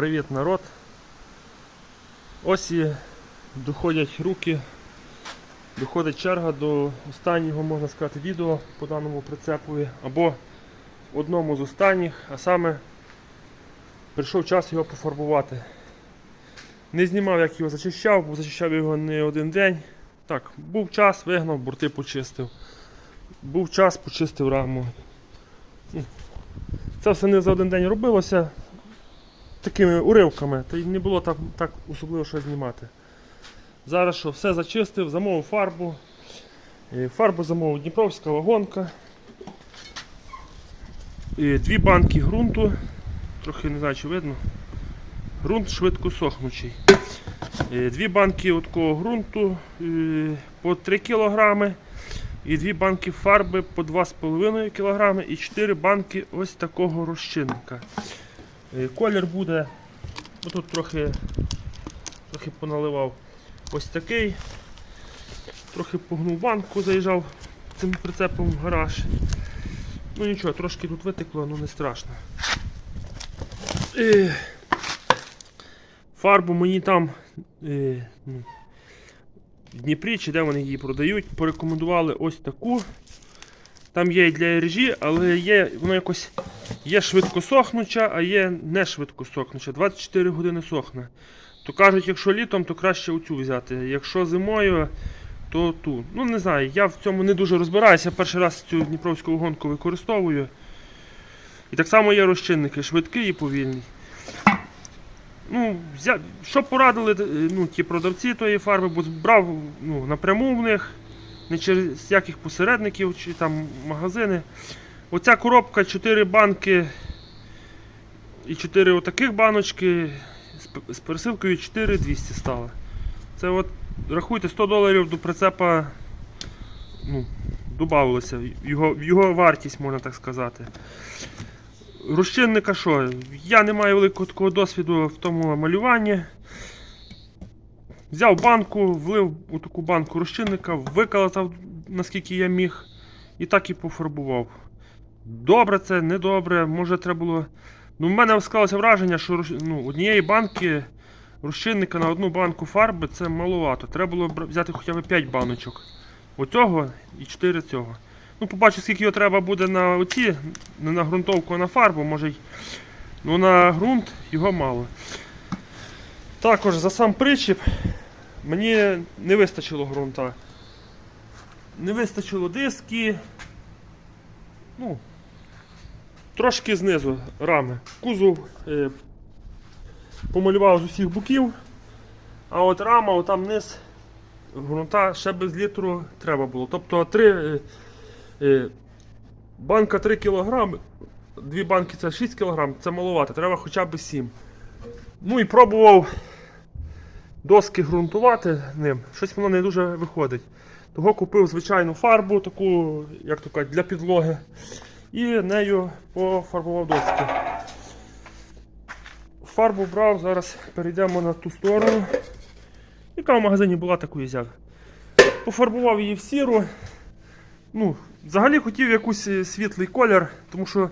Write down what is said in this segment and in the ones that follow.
Привіт народ. Ось і доходять руки, доходить черга до останнього, можна сказати, відео по даному прицепові, або одному з останніх, а саме прийшов час його пофарбувати. Не знімав, як його зачищав, бо зачищав його не один день. Так, був час, вигнав, борти почистив. Був час, почистив раму. Це все не за один день робилося такими уривками, то й не було так, так особливо що знімати. Зараз що, все зачистив, замовив фарбу. Фарбу замовив Дніпровська вагонка. І Дві банки ґрунту. Трохи не знаю, чи видно. Ґрунт швидко сохнучий. Дві банки такого ґрунту по 3 кг. І дві банки фарби по 2,5 кг і 4 банки ось такого розчинника. Е, Колір буде, тут трохи, трохи поналивав ось такий. Трохи погнув банку, заїжджав цим прицепом в гараж. Ну нічого, трошки тут витекло, ну не страшно. Е, Фарбу мені там е, ну, в Дніпрі, чи де вони її продають, порекомендували ось таку. Там є і для іржі, але є, воно якось є швидкосохнуча, а є не швидкосохнуча. 24 години сохне. То кажуть, якщо літом, то краще оцю взяти. Якщо зимою, то ту. Ну не знаю, я в цьому не дуже розбираюся. Перший раз цю дніпровську вагонку використовую. І так само є розчинники, швидкий і повільний. Ну, взя... Що порадили е, ну, ті продавці тої фарби, бо брав ну, напряму в них, не через яких посередників чи там магазини. Оця коробка 4 банки і 4 отаких баночки з пересилкою 4200 стало. Це от, рахуйте, 100 доларів до прицепа ну, додавалося, його, його вартість, можна так сказати. Розчинника що? Я не маю великого такого досвіду в тому малюванні. Взяв банку, влив у таку банку розчинника, виколотав наскільки я міг, і так і пофарбував. Добре це, недобре, може треба було. Ну, в мене склалося враження, що ну, однієї банки розчинника на одну банку фарби це маловато. Треба було взяти хоча б 5 баночок. Оцього і 4 цього. Ну, побачу, скільки його треба буде на оці, не на ґрунтовку, а на фарбу, може й. Ну на ґрунт його мало. Також за сам причіп мені не вистачило ґрунта. Не вистачило диски. Ну, трошки знизу рами. Кузов е, помалював з усіх боків, а от рама, отам низ ґрунта ще без літру треба було. Тобто 3, е, банка 3 кг, дві банки це 6 кг, це маловато, треба хоча б 7. Ну і пробував доски ґрунтувати ним. Щось воно не дуже виходить. Того купив звичайну фарбу, таку, як то кажуть, для підлоги. І нею пофарбував доски. Фарбу брав, зараз перейдемо на ту сторону. Яка в магазині була, таку взяв. Пофарбував її в сіру. Ну, взагалі хотів якийсь е, світлий колір, тому що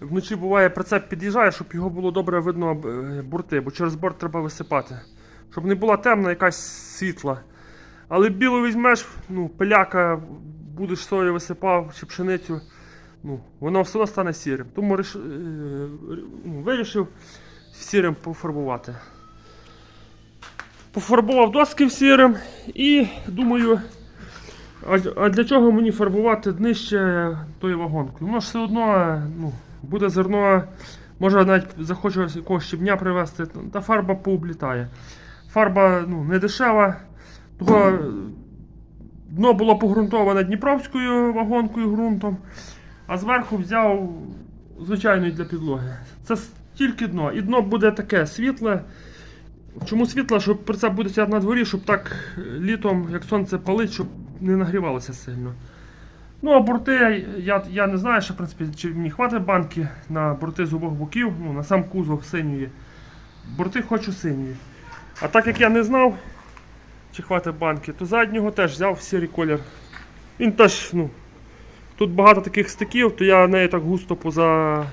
вночі буває прицеп під'їжджає, щоб його було добре видно е, борти, бо через борт треба висипати. Щоб не була темна, якась світла. Але білу візьмеш, ну, пиляка, будеш сою висипав чи пшеницю, ну, воно все одно стане сірим. Тому реш... е, ну, вирішив сірим пофарбувати. Пофарбував доски в сірим і думаю, а, для чого мені фарбувати днище тої вагонки? Воно ж все одно ну, буде зерно, може навіть захочу якогось щебня привезти, та фарба пооблітає. Фарба ну, не дешева, того дно було погрунтоване Дніпровською вагонкою ґрунтом, а зверху взяв звичайної для підлоги. Це тільки дно. І дно буде таке світле. Чому світло? Щоб прицеп буде стояти на дворі, щоб так е, літом, як сонце палить, щоб не нагрівалося сильно. Ну, а борти, я, я не знаю, що, в принципі, чи мені хватить банки на борти з обох боків, ну, на сам кузов синьої. Борти хочу синьої. А так як я не знав, чи хватить банки, то заднього теж взяв сірий колір. Він теж, ну, тут багато таких стиків, то я нею так густо поза,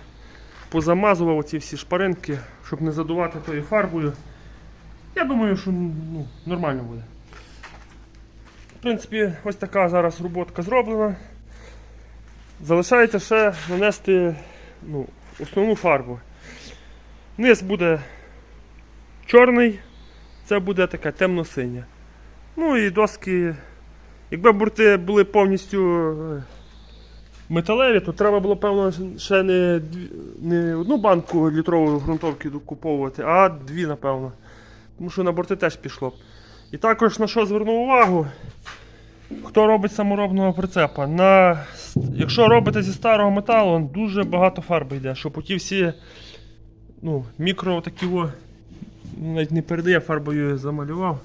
позамазував оці всі шпаринки, щоб не задувати тою фарбою. Я думаю, що ну, нормально буде. В принципі, ось така зараз роботка зроблена. Залишається ще нанести ну, основну фарбу. Низ буде чорний, це буде таке темно-синє. Ну і доски. Якби бурти були повністю е, металеві, то треба було, певно, ще не, не одну банку літрової ґрунтовки докуповувати, а дві, напевно. Тому що на борти теж пішло. І також на що звернув увагу, хто робить саморобного прицепа. На, якщо робите зі старого металу, дуже багато фарби йде, щоб оті всі ну, мікро такі о, навіть не передає фарбою замалював.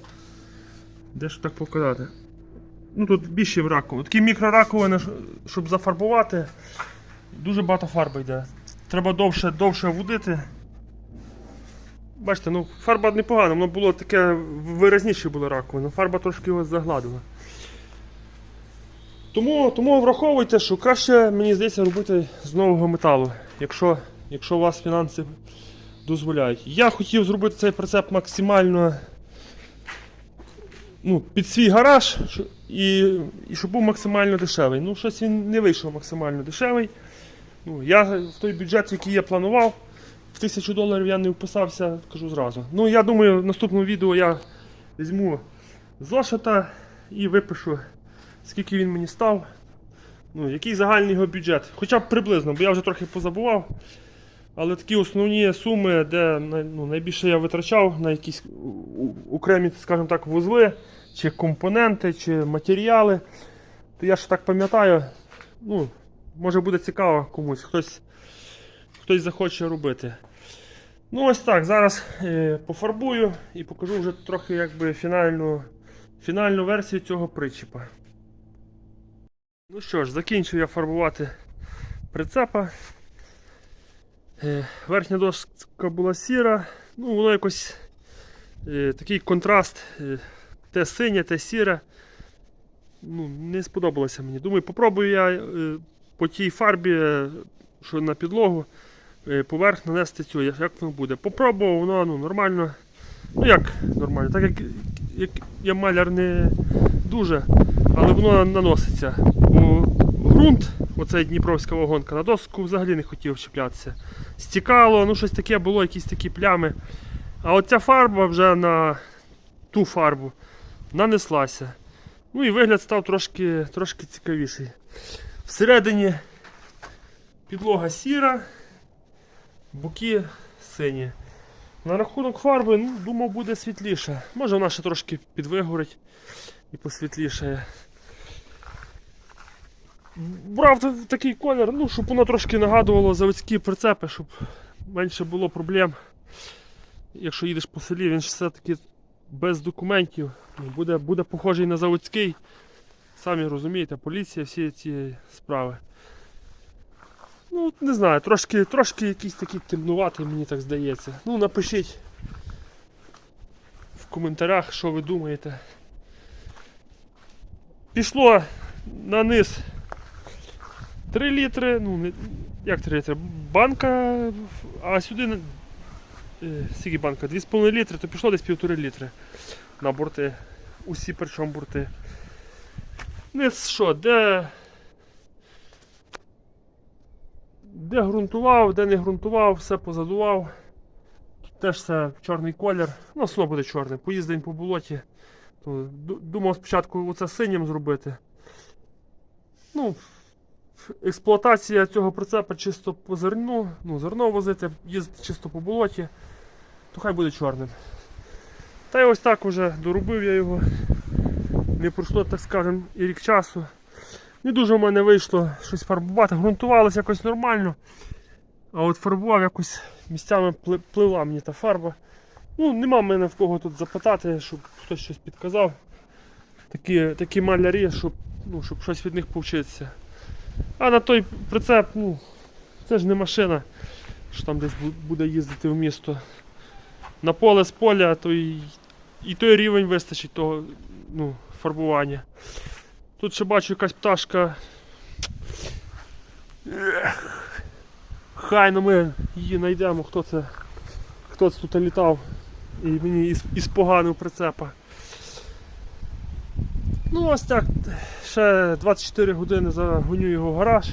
Де ж так показати? Ну тут більше в раковину. Такі мікрораковини, щоб зафарбувати, дуже багато фарби йде. Треба довше, довше водити. Бачите, ну фарба непогана, воно було таке виразніше було раковина, фарба трошки його загладила. Тому, тому враховуйте, що краще, мені здається, робити з нового металу, якщо, якщо у вас фінанси дозволяють. Я хотів зробити цей прицеп максимально ну, під свій гараж і, і щоб був максимально дешевий. Ну, щось він не вийшов максимально дешевий. Ну, я в той бюджет, який я планував, в тисячу доларів я не вписався, кажу зразу. Ну, я думаю, в наступному відео я візьму зошита і випишу, скільки він мені став. Ну, який загальний його бюджет. Хоча б приблизно, бо я вже трохи позабував. Але такі основні суми, де ну, найбільше я витрачав на якісь окремі, скажімо так, вузли, чи компоненти, чи матеріали, то я ж так пам'ятаю, ну, може буде цікаво комусь, хтось, хтось захоче робити. Ну ось так, зараз е, пофарбую і покажу вже трохи якби фінальну, фінальну версію цього причіпа. Ну що ж, закінчив я фарбувати прицепа. Е, Верхня доска була сіра, ну воно якось е, такий контраст, е, те синє, те сіре. Ну, не сподобалося мені. Думаю, попробую я по тій фарбі, що на підлогу, поверх нанести цю, як воно буде. Попробував, воно ну, нормально. Ну як нормально, так як, як я маляр не дуже, але воно наноситься. Бо ґрунт, оцей Дніпровська вагонка, на доску взагалі не хотів чіплятися. Стікало, ну щось таке було, якісь такі плями. А от ця фарба вже на ту фарбу нанеслася. Ну і вигляд став трошки, трошки цікавіший. Всередині підлога сіра, боки сині. На рахунок фарби, ну, думав, буде світліше. Може вона ще трошки підвигорить і посвітлішає. Брав такий колір, ну, щоб воно трошки нагадувало заводські прицепи, щоб менше було проблем. Якщо їдеш по селі, він ж все-таки без документів. ну, Буде, буде похожий на заводський. Самі розумієте, поліція, всі ці справи. Ну, не знаю, трошки, трошки якийсь такий темнуватий, мені так здається. Ну, напишіть в коментарях, що ви думаєте. Пішло на низ 3 літри, ну, не, як 3 літри? Банка, а сюди е, скільки банка? 2,5 літри, то пішло десь 1,5 літри на борти. Усі причому борти. Низ що, де де ґрунтував, де не ґрунтував, все позадував. Тут теж все чорний колір. Ну, все буде чорний. Поїздень по болоті. Думав спочатку оце синім зробити. Ну, експлуатація цього прицепа чисто по зерну, ну, зерно возити, їздити чисто по болоті, то хай буде чорним. Та й ось так вже доробив я його. Не пройшло, так скажем, і рік часу. Не дуже в мене вийшло щось фарбувати, ґрунтувалося якось нормально. А от фарбував якось місцями пли- плила мені та фарба. Ну, нема мене в кого тут запитати, щоб хтось щось підказав. Такі, такі малярі, щоб, ну, щоб щось від них повчитися. А на той прицеп, ну, це ж не машина, що там десь буде їздити в місто. На поле з поля, то і, і той рівень вистачить того ну, фарбування. Тут ще бачу якась пташка. Ех, Охайно ми її знайдемо, хто це, хто це тут літав і мені із, із поганив прицепа. Ну ось так, ще 24 години загоню його в гараж,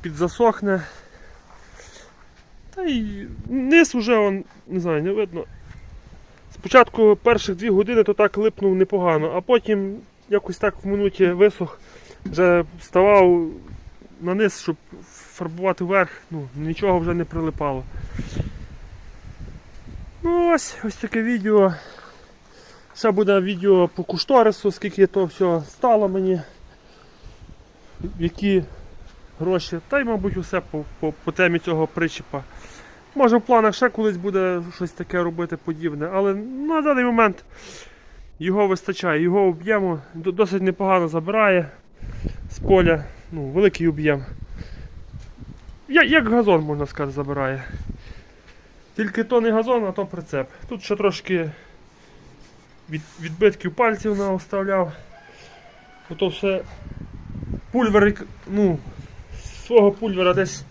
підзасохне. Та й низ уже он, не знаю, не видно. Спочатку перших дві години то так липнув непогано, а потім якось так в минуті висох, вже вставав на низ, щоб фарбувати вверх, ну, нічого вже не прилипало. Ну ось, ось таке відео. Ще буде відео по кушторису, скільки то все стало мені, які гроші, та й, мабуть, усе по, по, по темі цього причіпа. Може в планах ще колись буде щось таке робити подібне, але на даний момент його вистачає, його об'єму досить непогано забирає з поля, ну, великий об'єм. Як газон, можна сказати, забирає. Тільки то не газон, а то прицеп. Тут ще трошки від, відбитків пальців наоставляв. Ото все пульверик, ну, свого пульвера десь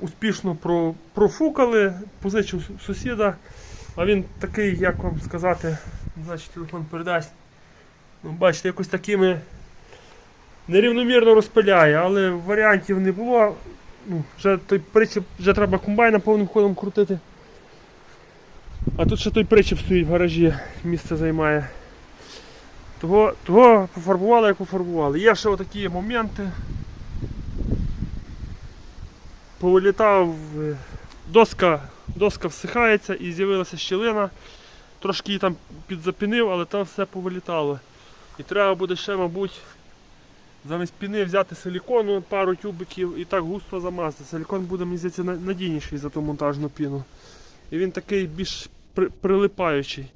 успішно про, профукали, позичив сусіда, а він такий, як вам сказати, не чи телефон передасть. Ну, бачите, якось такими нерівномірно розпиляє, але варіантів не було. Ну, вже той причіп, вже треба комбайна повним ходом крутити. А тут ще той причіп стоїть в гаражі, місце займає. Того, того пофарбували, як пофарбували. Є ще отакі моменти. Повилітав, е, доска, доска всихається і з'явилася щілина. Трошки її там підзапінив, але там все повилітало. І треба буде ще, мабуть, замість піни взяти силікону, пару тюбиків і так густо замазати. Силікон буде, мені здається, надійніший за ту монтажну піну. І він такий більш при- прилипаючий.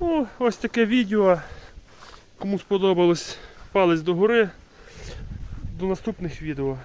Ну, ось таке відео. Кому сподобалось, палець догори. До наступних відео.